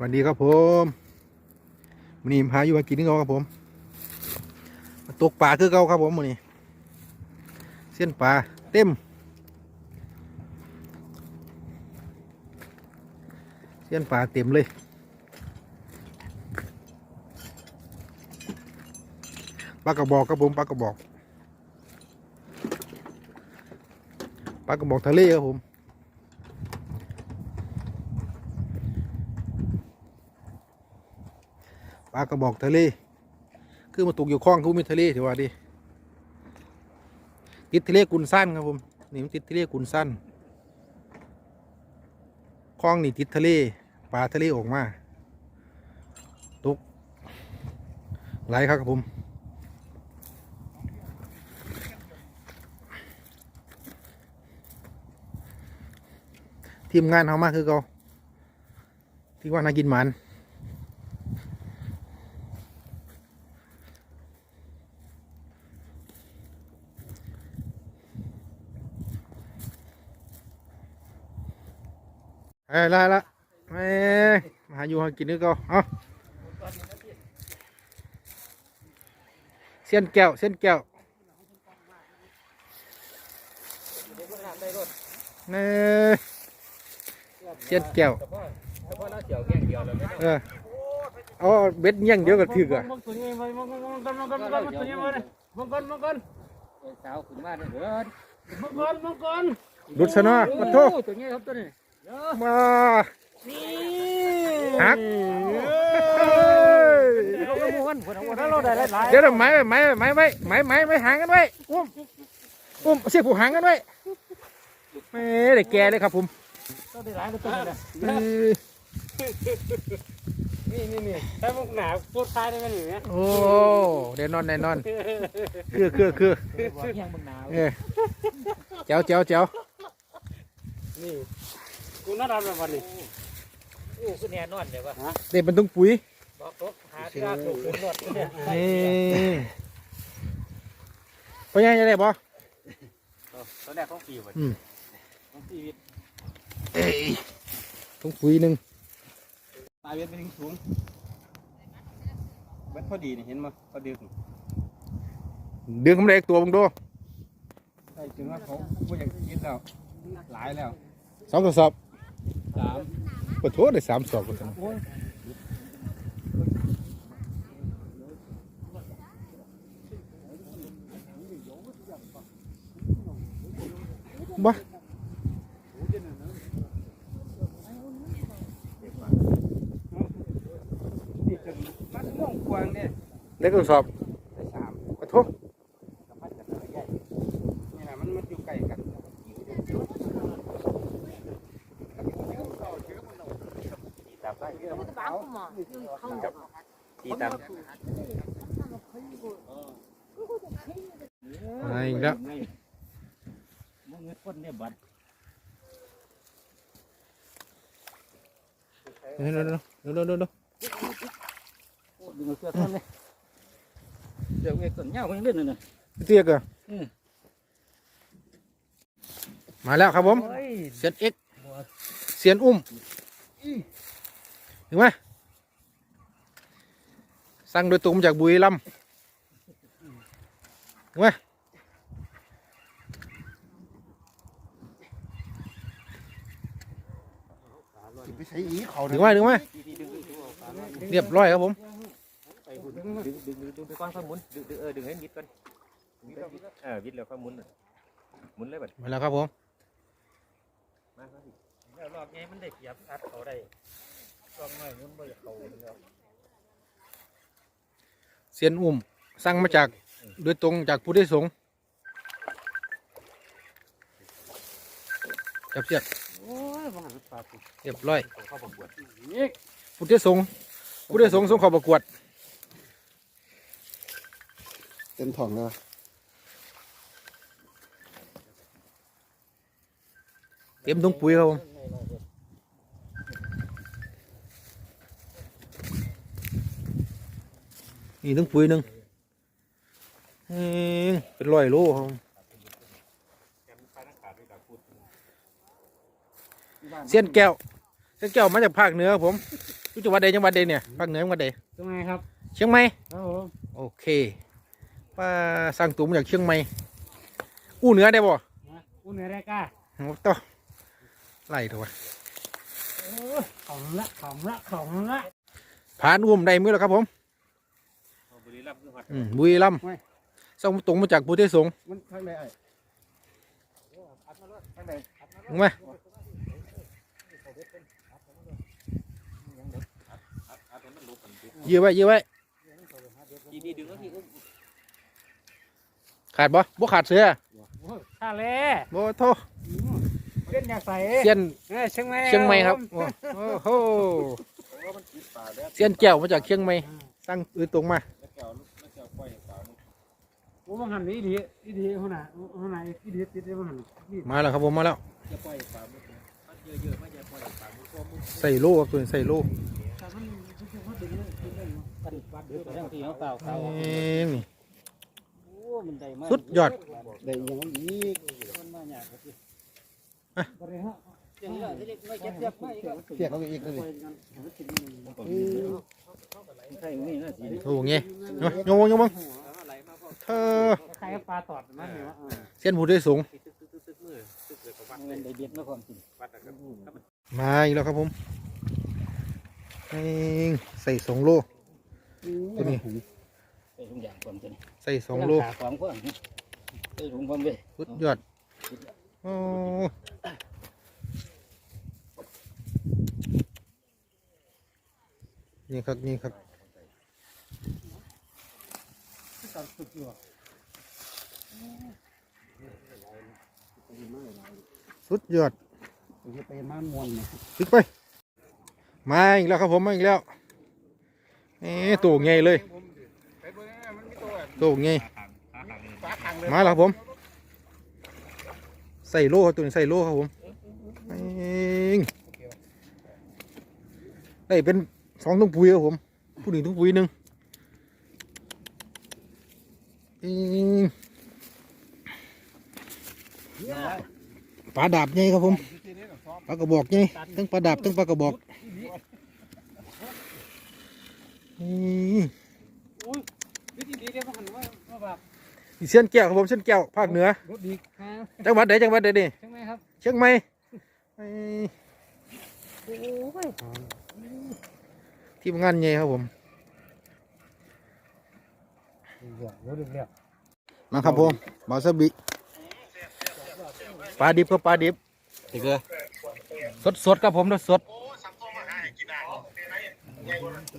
สวัสดีครับผมวันนี้พาอยู่มากินนี่ครับผมตกปลาคือเก่าครับผมวันนี้ เส้นปลาเต็ม เส้นปลาเต็มเลย ปลากระบอกครับผมปลากระบอก ปลากระบอกทะเลครับผม ลากระบอกทะเล คือมาตกอยู่คลองคือมีทะเลถือว่าดิติดทะเลกุนสั้นครับผมนี่มันติดทะเลกุนสั้นคลองนี่ติดทะเลปลาทะเลออกมาตกไหลครับผมทีมงานเขามากคือเขาที่ว่านากินหมัน เอ้ยได้ละแม่มาหาอยู่หากินนึกก็เอาเส้นแก้วเส้นแก้วเน่เส้นแก้วแต่พอเราเสียวแง่งเดียวแล้วไม่เออเอาเบ็ดเงี้ยงเดียวกับถือกอะมึงตัวนี้มึงมึงมึงมึงมึงมึงมึงตัวนี้มึงมึงก่อนมึงก่อนสาวขึ้นมาเนี่ยเบิดมึงก่อนมึงก่อนดุดซะเนาะปะโทตัวนี้ครับตัวนี้ มานี่หักเราก็ม้วนพอเราถ้าเราได้หลายเดี๋ยวเดี๋ยวไม้ไม้ไม้ไม้ไม้ไม้ไม้หางกันไว้อุ้มอุ้มเสียบผูหางกันไว้แม่ได้แก่เลยครับผมเราได้หลายตัวนี้นะเออนี่นี่นี่ถ้ามึงหนาปวดท้ายได้ไหมหนิเนี่ยโอ้แน่นอนแน่นอน คือคือคือบอกแห้งบางหนาวเออเจ้าเจ้าเจ้านี่ กูน่ารักแบบวันนี้โอ้คือแน่นอนเดี๋ยวว่าเด็ดมันต้องปุ๋ยบอกตกหาที่ราถูกขึ้นรถเนี่ยนี่พ่อใหญ่จะได้บ่ตอนแรกของปีวันอืมของชีวิตเอ้ยต้องปุ๋ยหนึ่งตายเวทไปถึงสูงเวทพอดีนี่เห็นมั้ยพอดีเดือนคำแรกตัวมึงดูใช่ถึงว่าเขาไม่อยากกินแล้ว หลายแล้วสองกระสอบ สามปะโทษได้สามสอบกันบ้านี่จนมันม่วงกวางเนี่ยเล็กกระสอบได้สามปะโท ยวเอกต้นเงาคนยังเล่นเลยนะเตี้ยกะอืมมาแล้วครับผมโอ้ยเสียนเอ็กเสียนอุ้มถึงไหม สั่งโดยตรงมาจากบุรีรัมย์ถึงไหมไปใช้อีเขาถึงไหมถึงไหมเรียบร้อยครับผมไปหุ่นดึงดึงดึงดึงไปก้อนข้ามุนดึงดึงเออดึงให้ยิดก่อนเออยิดแล้วข้ามุนมุนเลยบัดมาแล้วครับผมมาครับแล้วรอบนี้มันได้เกียบอัดเขาได้รอบน้อยมันไม่เขาแล้ว เสียนอุ้มสั่งมาจากโดยตรงจากผู้ได้สงฆ์จับเสียกโอ้ยบังหันปลาปุ๊บเรียบร้อยเข้าประกวดนี่ผู้ได้สงฆ์ผู้ได้สงฆ์ส่งเขอประกวดเต็มถ่องเลยเต็มถุงปุ๋ยครับผม นี่ถุงปุ๋ยหนึ่งเอ้ยเป็นร้อยโลครับผมเสี้ยนแก้วเสี้ยนแก้วมาจากภาคเหนือครับผมอยู่จังหวัดใดจังหวัดใดเนี่ยภาคเหนือจังหวัดใดตรงไหนครับเชียงใหม่ครับผมโอเคป้าสร้างตัวมาจากเชียงใหม่อู้เหนือได้บ่นะอุ้นเหนือได้ก้าโอ้ต่อไล่เถอะวะโอ้ยของละของละของละผ่านอุ้มได้มือแล้วครับผมเอาบุ รีรัมย์คือฮอดอืมบุรีรัมย์ส่งตรงมาจากพุทธสงฆ์มันทางไหนไอ้ถูกไหมอาตัวนั้นลบกันดิยื้อไว้ยื้อไว้ทีนี้ดึงแล้วที่อุ้มขาดบ่บ่ขาดเสือโอ้ยท่าเล่บ่โทษเล่นอยากใส่เซียนเอ้ยเชียงใหม่เชียงใหม่ครับโอ้โอ้โหเซียนแก้วมาจากเชียงใหม่สร้างอือตรงมา โอ้บางหันนี่ดีอีดีหัวหน้าหัวหน้าอีดีติดได้บางหันนี่มาแล้วครับผมมาแล้วจะปล่อยปลามันมันเยอะๆมันจะปล่อยปลามันก็มุกใส่โลครับตัวนี้ใส่โลแต่มันมันดึงเลยดึงเลยปัดปัดเดือดแต่ที่เขาเปล่าเอ้ยนี่โอ้มันได้มากสุดยอดได้ยังอีกมันมาหยาบครับพี่บริหารอย่างนี้ที่ไม่เก็บเก็บไม่ก็เสียเขาอีกเลยใช่นี่นะสิโอ้เงี้ยโยโยโยมึง เธอใครปลาตอดมันเนี่ยเซียนผู้ได้สงฆ์ตึกๆมือตึกเลยประมาณเงินได้เบียดนะความจริงวัดนะครับมาอีกแล้วครับผมนี่ใส่สองโล ตัวนี้ ใส่ถุงยางความจริงใส่สองโลขาความก็ใส่ถุงความเว้ยสุดยอดโอ้นี่ครับนี่ครับ สุดยอดสุดยอดจะเป็นมันมวนตึกไป มาอีกแล้วครับผมมาอีกแล้วเอ๊ะตัวไงเลยตัวไงมาแล้วครับผม ใส่โล่ครับตัวนี้ใส่โล่ครับผมเองได้เป็นสองถุงปุ๋ยครับผมผู้หนึ่งถุงปุ๋ยหนึ่งเอง ปลาดาบไงครับผมปลากระบอกไงทั้งปลาดาบทั้งปลากระบอกนี่วิธีดีเดียวมันว่าว่าแบบนี่เส้นแก้วครับผมเส้นแก้วภาคเหนือรถดีครับจังหวัดไหนจังหวัดไหนนี่ใช่ไหมครับเชียงใหม่ไอ้โอ้ยทีมงานใหญ่ครับผม เดี๋ยวรถเดี๋ยว มาครับผมบาซาบิปลาดิบครับปลาดิบติเกลือสดสดๆครับผมสดสด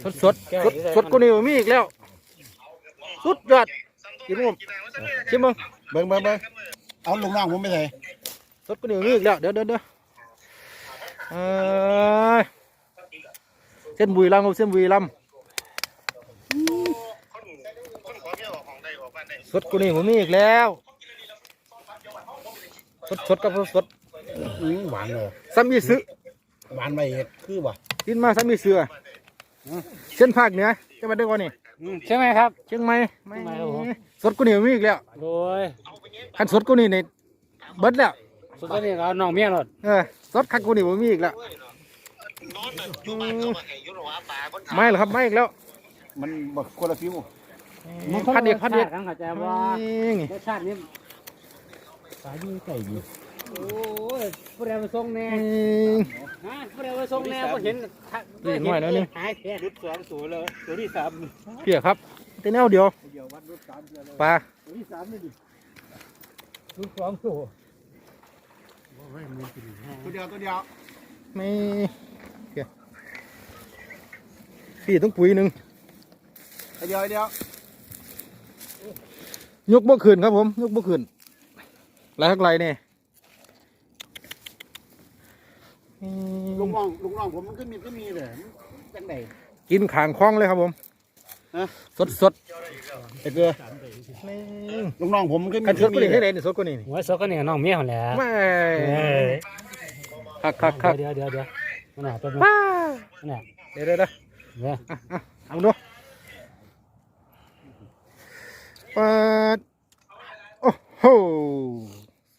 สดสดสดสดก็นี่มีอีกแล้ว สุดยอดกินผมชิมมึงเบิ้งเบิ้งเบิ้งเอาลงน้องผมไปใส่สดก็นี่มีอีกแล้วเดี๋ยวเดี๋ยวเดี๋ยวเอ้ยเส้นบุยลำครับเส้นบุยลำ สดก็นี่ผมมีอีกแล้วสดสดๆครับสดอื้อหวานเลยๆซ้ำมีซื้อหวานไปเห็ดคือบ่กินมาซ้ำมีเสือเส้นภาคเหนือจะมาได้ก่อนนี่ใช่ไหมครับเชียงใหม่เชียงใหม่ครับผมสดกูนี่มีอีกแล้วโดยคันสดกูนี่ในเบิดแล้วสุดท้ายนี่เราน้องเมียรถเออสดคันกูนี่ผมมีอีกแล้วไม่หรอกครับไม่อีกแล้ว มันบักคนละฟิว พันเด็กพันเด็กกันเข้าใจว่านี่รสชาตินี้สายดีไก่ดีโอ้ยผู้ใดมาส่งแน่ฮะผู้ใดมาส่งแน่ก็เห็นหายแท้รุดสองตัวเลยตัวที่สามเพียครับแต่แนวเดียวเดี๋ยววัดรุดสามเลยปลาตัวที่สามนี่ดิรุดสองตัวตัวเดียวตัวเดียวไม่เพียพี่ต้องปุ๋ยหนึ่งตัวเดียวตัวเดียว ยกบ่ขึ้นครับผม ยกบ่ขึ้นไรทักไรเนี่ยลุงน้องลุงน้องผมมันก็มีก็มีเลยจังไดกินขางคล้องเลยครับผมฮะสดสดติเกลือนี่ลุงน้องผมมันก็มีคันสดกูมีนี่ให้ไหนนี่สดกูนี่หัวสก็เนี่ยน้องเมียคนแหละไม่คักคักคักเดี๋ยวเดี๋ยวเดี๋ยวมันหนาตัวนึงว้ามันหนาเดี๋ยวเดี๋ยวเดี๋ยวเนี่ยเอาดู ปัดโอ้โห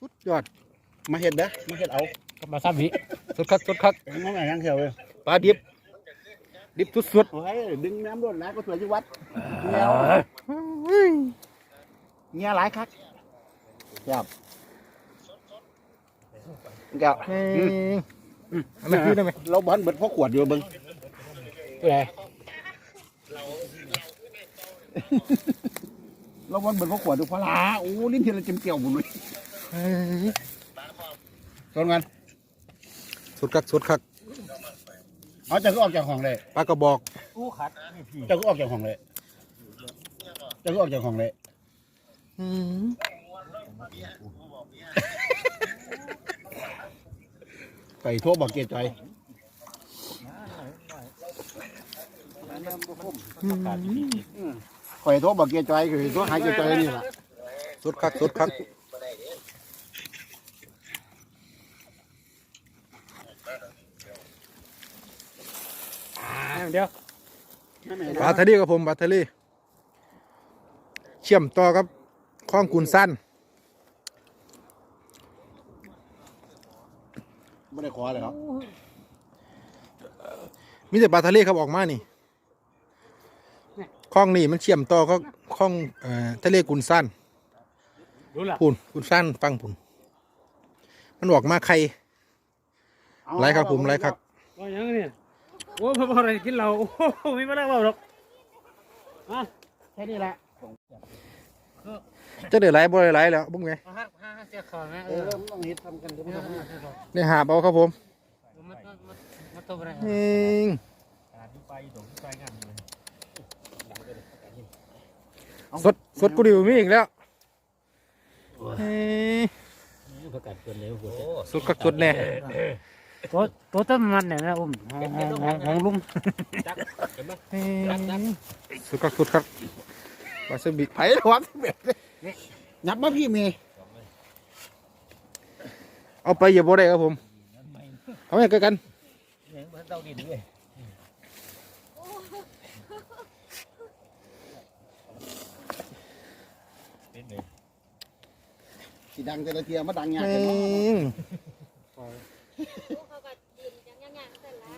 สุดยอด มาเห็ดเด้อมาเห็ดเอามาซับวิสดคักสดคักน้องไหนยังเขียวเลยปลาดิบ ดิบสุดโอ้ยดึงน้ำรดแล้วก็สวยที่วัดเงี้ยวๆเฮ้ยเงี้ยหลายคักครับแก้วเฮ้ยเอามาคืนได้ไหมเราบอลเบิดพ่อขวดอยู่เบิ้งผู้ใด เราบอลเบิดพ่อขวดอยู่พลาโอ้ลิ้นเทียนเราเจ็มเกี่ยวบุญเลยเฮ้ยชนกันสุดคักสุดคักเอาจะก็ออกจากห้องเลยปลากระบอกกู้ขัดนี่พี่จะก็ออกจากห้องเลยจะก็ออกจากห้องเลยอืมไปทั่วบอกเกียร์ใจอย ข่อยโทรบอกเกียร์จอยคือโทรหาเกียร์จอยนี่แหละสุดคักสุดคักเดี๋ยวปลาทะเลกับผมปลาทะเลเชื่อมต่อกับคลองกุนสั้นไม่ได้ขอเลยครับ มีแต่ปลาทะเลครับออกมานี่ คลองนี่มันเชื่อมต่อก็คลองเอ่อทะเลกุนสั้นรู้ล่ะพูนกุนสั้นฟังพูนมันออกมาใครไรครับผมไรครับว่าอย่างนี้โอ้พ่อพ่ออะไรกินเราโอ้โหไม่มาได้เปล่าหรอกอะแค่นี้แหละจะเดือดไรบ่ได้ไรแล้วบุ้งไงเอาฮะฮะเสียของนะเอเอออมันต้องเฮ็ดทำกันเดี๋ยวมันต้องเนี่ยหาบเอาครับผมมามามาตัวอะไรเองไปตรงไปงานเลย สดสดกูดิวมีอีกแล้วเอ้ยประกาศเกินแล้วสดกักสดแน่ตัวตัวต้นมันเนี่ยนะอุ้มของของลุงเอ้ยสดกักสดครับวาซาบิไผ่หวังเบ็ดยับมาพี่เมย์เอาไปอย่าบ่ได้ครับผมเอาไปกันเต้าดินด้วย สีดังแต่ละเทียมาดังยากเอกันเนาะงเขาก็ยืนยังยังยังแต่ละ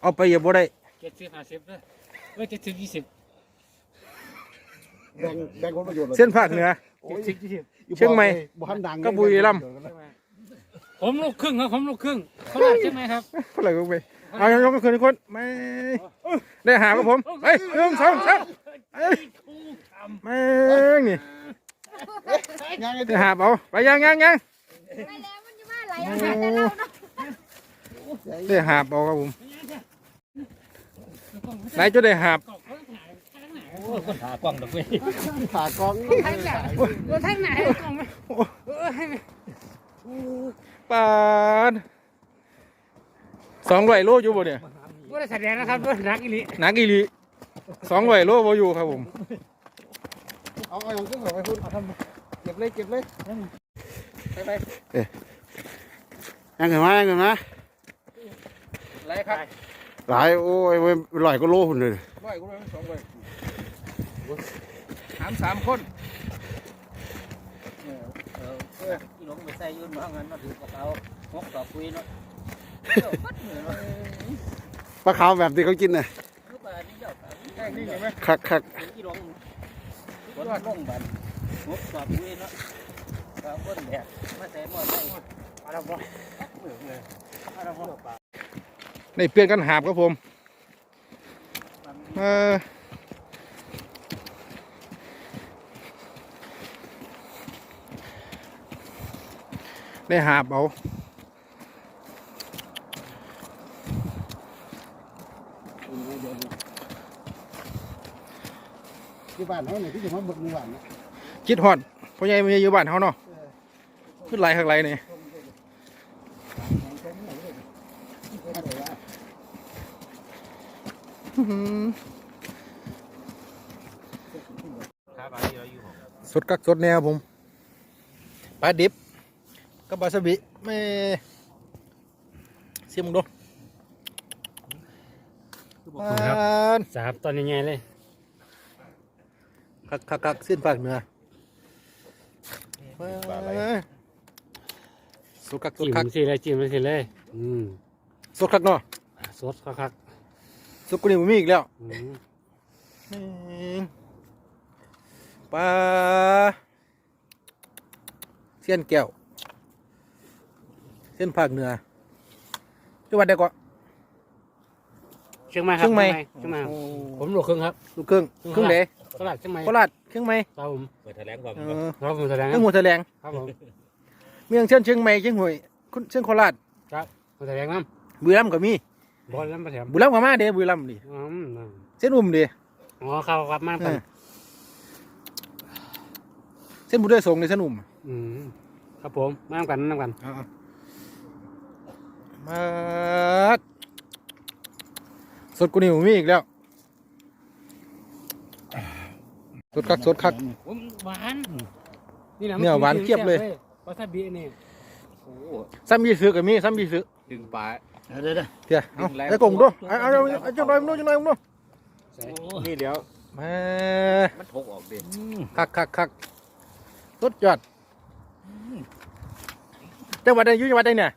เอาไปอย่าบ่ได้เจ็ดสิบห้าสิบเลยเอ้ยเจ็ดสิบยี่สิบแบ่งแบ่งผลประโยชน์เส้นภาคเหนือ เจ็ดสิบยี่สิบเชียงใหม่บ้านดังกับบุรีรัมย์ผมลูกครึ่งครับผมลูกครึ่งเขาได้ใช่ไหมครับเท่าไหร่ก็ไปเอายกกันคืนทุกคนไม่ได้หาครับผมเฮ้ยหนึ่งสองสามเอ้ย แม่งนี่ยังไงได้หาเอาไปยังยังยังไม่แล้วมันจะมาไหลอาหารแต่เราเนาะได้หาเอาครับผมไหนจะได้หาบโอ้คนหากล้องดอกเว้ยขากองทางไหนตัวทางไหนกล้องไหมเออให้ไหมปานสองร้อยโลอยู่บ่เนี่ยว่าได้แสดงนะครับว่านักอีหลีหนักอีหลีสองร้อยโลบ่อยู่ครับผม เอาเอาอย่างขึ้นไปคุณเอาทำเก็บเลยเก็บเลยไปไปยังไงมายังไงมาไรครับหลายโอ้ยเว้ยหลายก็โลคนเลยร้อยกูร้อยสองร้อยถามสามคนที่ลงไปใส่ยืนมาเงินมาถือกระเป๋าหกดอกคุยเนาะปลาขาวแบบที่เขากินน่ะคือแบบนี้เดี๋ยวแค่นี้เห็นไหมคักคักที่ลง คนลงบันหกดอกคุยเนาะก็คนแบกมาใส่หมดได้อะไรบ่อะไรบ่ในเปลี่ยนกันหาบครับผมเออได้หาบเอา ที่บ้านเขาเนี่ยที่จะมาบุกหมู่บ้านนะคิดฮอดพ่อใหญ่ไม่อยู่บ้านเขาเนาะขึ้นไหลข้างไหลนี่อื้อหือครับอันนี้เราอยู่ของสดกักสดแนวผมปลาดิบกับบาซาบิไม่เสียมึงดูปานสามตอนยังไงเลย คักคักคักสิ้นปากเหนือปานสดกักสดจิ้มคักสิเลยจิ้มสิเลยอืมสดคักเนาะสดคักสดกว่านี้บ่มีอีกแล้วๆอืมอืมปลาเส้นแก้วเส้นภาคเหนือจังหวัดใดก็เชียงใหม่ครับเชียงใหม่เชียงใหม่ครับโอ้ผมหลวกครึ่งครับ ลูกครึ่งครึ่งเดโคราชเชียงใหม่โคราชเชียงใหม่ครับผมเปิดแถลงความเออครับผมแสดงคเชีรัยบงหัวแถลงครับผมเมืองเชียงเชียงใหม่เชียงหวยคุณเชียงโคราชผมแสดงน้บุรีรัมย์ก็มีำบอลน้ำประแถมบุรีรัมย์ก็มาเด้บุรีรัมย์ดิอืมเส้นอุ่มดิอ๋อเข้าครับมาเอกันอเส้นบุรีสงฆ์ในเส้นอุ่มอืมครับผมมาน้ำกันน้ำกันเอาๆมาสดกูนี่ผมมีอีกแล้ว สดคักสดคัก ผมหวานนี่แหละเนี่ยหวานเจี๊ยบเลย วาซาบินี่โอ้ซ้ำยีซื้อกับมีซ้ำยีซื้อดึงปลา เดี๋ยวเดี๋ยวเดี๋ยวเอาไอ้กงดูเอาเอาเอาเอาจังหน่อยมึงดูจังหน่อยมึงดูใส่นี่เดี๋ยวมามันทกออกดิคักคักคักสุดยอดจังหวัดใดอยู่จังหวัดใดเนี่ย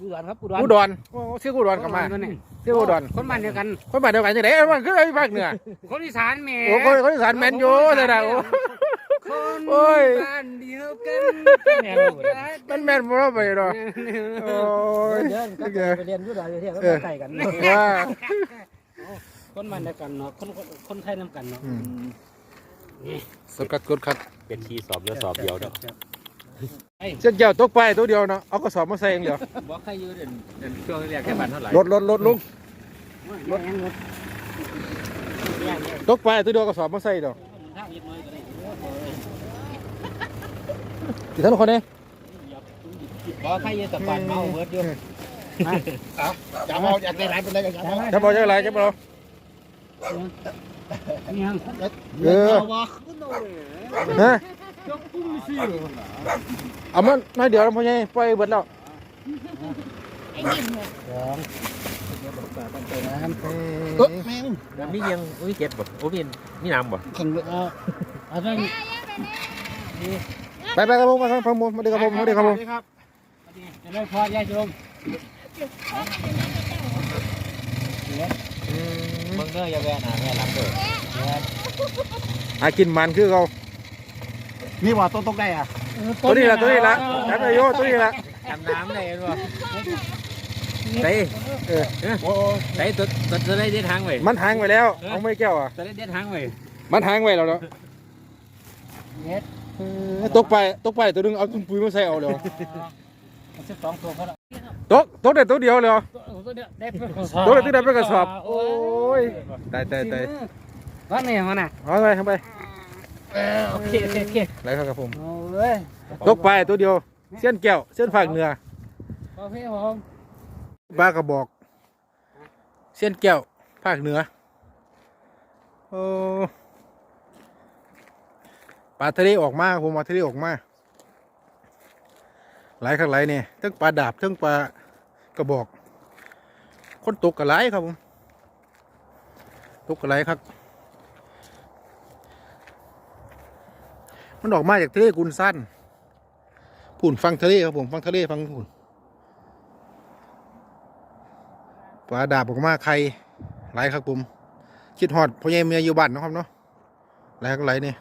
อุดรครับอุดรอุดรโอ้เสียงอุดรกลับมาคนนี้เสียงอุดรคนบ้านเดียวกัน คนบ้านเดียวกันจังไหนเอ้ยมันคือไอ้ภาคเหนือคนอีสานแหม่โอ้คนคนอีสานแมนยูเลยนะโอ้คนโอ้ยบ้านเดียวกันแม่นบ่ได้มันแมนบ่เราไปเนาะโอ้ยเดินก็โอเคไปเรียนอยู่หลายประเทศก็เออใกล้กันว่าคนบ้านเดียวกันเนาะคนคนคนไทยนํกันเนาะอืมสดคักสดคักเป็นที่สอบเนื้อสอบเดียวเนาะ เส้นเจ้าตกไปตัวเดียวเนาะเอากระสอบมาใส่อย่างเดียวบอกใครอยู่เด่นเด่นช่วงแรกแค่บันเท่าไหร่รถรถรถลุงรถรถตกไปตัวเดียวกระสอบมาใส่ดอกที่ท่านคนนี้บอกใครอยู่ตะปันเมาเบิดอยู่จะเอาอยากได้ร้านเป็นไรกันครับจะบอกจะอะไรจะบอกยังเออฮะ เอามันน้อยเดียวแล้วพ่อใหญ่ปล่อยเบิดแล้วไอ้นิ่มเลยเออแม่งแล้วมียังมีเก็ดบ่โอ้มีมีน้ำบ่ขังเลยเอาเอาได้ไปไปครับผมมาครับผมมาดีครับผมมาดีครับผมครับจะได้พอยายชมอืมมึงเด้ออย่าแวะหนาแวะหลังเด้อหากินมันคือเขา นี่ว่าต้นตกได้อะตัวนี้ละตัวนี้ละจับไปโยตัวนี้ละจำน้ำได้บ่ใส่เออโอ้ยใส่ตัวตัวตัวได้เด็ดทางไว้มันหางไปแล้วเอาไม่แก้วอะตัวได้เด็ดทางไว้มันหางไว้แล้วเนาะเออตกไปตกไปตัวนึงเอาตุ้มปุ๋ยมาใส่เอาเลยสิบสองตัวเขาละตกตกได้ตัวเดียวเลยตัวเดียวได้เป็นตัวเดียวได้เป็นกระสอบโอ้ยตายตายตายว่าไงมันน่ะเอาไปทำไป โอเคโอเคโอเคไรครับครับผมเอาเลยตกไปตัวเดียว เส้นแก้วเส้นฝากเหนือโอเคผมปลากระบอก เส้นแก้วภาคเหนือโอ้ปลาทะเลออกมาผมปลาทะเลออกมาหลายข้างหลายเนี่ยทั้งปลาดาบทั้งปลากระบอก คนตกกระไรครับผมตกกระไรครับ มันออกมาจากทะเลกุนสั้นผุ่นฟังทะเลครับผมฟังทะเลฟังผุ่นปลาดาบออกมาใครหลครับผมคิดฮอดพ่อใหญ่เมียอยู่บ้านนะครับเนาะหลายครับหลเนี่ย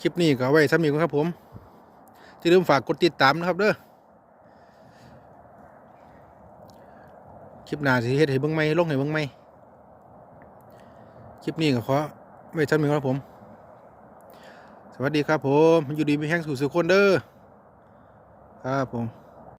คลิปนี้ก็ไว้ซ้ำนี้ก่อนครับผม ที่ลืมฝากกดติดตามนะครับเด้อ คลิปหน้าสิเฮ็ดให้เบิ่งไหมลงให้เบิ่งไหม ลิปนี้ก็ขอไม่ชั้นมีครับผม สวัสดีครับผม อยู่ดีมีแห้งสู่สุขคนเด้อครับผม